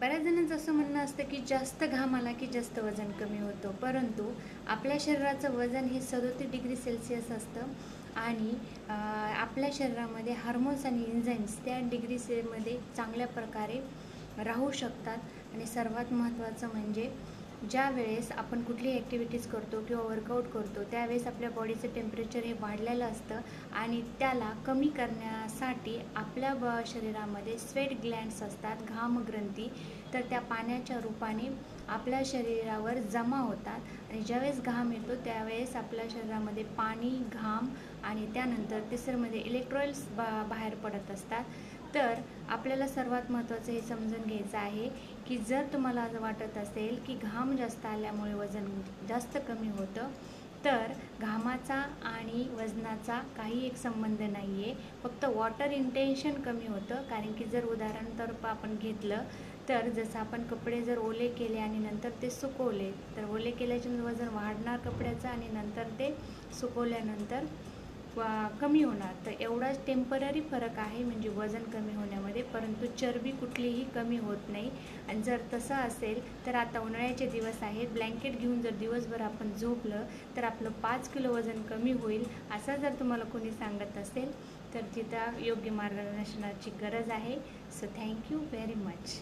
बऱ्याच जणांचं असं म्हणणं असतं की जास्त घाम आला की जास्त वजन कमी होतं. परंतु आपल्या शरीराचं वजन हे सदोतीस डिग्री सेल्सिअस असतं आणि आपल्या शरीरामध्ये हार्मोन्स आणि एन्झाईम्स त्या डिग्री सेमध्ये चांगल्या प्रकारे राहू शकतात. आणि सर्वात महत्त्वाचं म्हणजे ज्या वेळेस आपण कुठली ॲक्टिव्हिटीज करतो किंवा वर्कआउट करतो त्यावेळेस आपल्या बॉडीचं टेम्परेचर हे वाढलेलं असतं आणि त्याला कमी करण्यासाठी आपल्या ब शरीरामध्ये स्वेट ग्लँड्स असतात घामग्रंथी तर त्या पाण्याच्या रूपाने आपल्या शरीरावर जमा होतात. आणि ज्यावेळेस घाम येतो त्यावेळेस आपल्या शरीरामध्ये पाणी घाम आणि त्यानंतर तिसरमध्ये इलेक्ट्रॉइड्स बा बाहेर पडत असतात. तर आपल्याला सर्वात महत्त्वाचं हे समजून घ्यायचं आहे की जर तुम्हाला वाटत असेल की घाम जास्त आल्यामुळे वजन जास्त कमी होतं तर घामाचा आणि वजनाचा काही एक संबंध नाही आहे फक्त वॉटर इंटेन्शन कमी होतं. कारण की जर उदाहरण तर आपण घेतलं तर जसं आपण कपडे जर ओले केले आणि नंतर ते सुकवले तर ओले केल्याच्या वजन वाढणार कपड्याचं आणि नंतर ते सुकवल्यानंतर कमी होणार. तर एवढाच टेंपररी फरक आहे म्हणजे वजन कमी होण्यामध्ये परंतु चरबी कुठलीही कमी होत नाही. आणि जर तसं असेल तर आता उन्हाळ्याचे दिवस आहेत. ब्लँकेट घेऊन जर दिवसभर आपण झोपलं तर आपलं पाच किलो वजन कमी होईल असं जर तुम्हाला कोणी सांगत असेल तर तिथं योग्य मार्गदर्शनाची गरज आहे. So thank you very much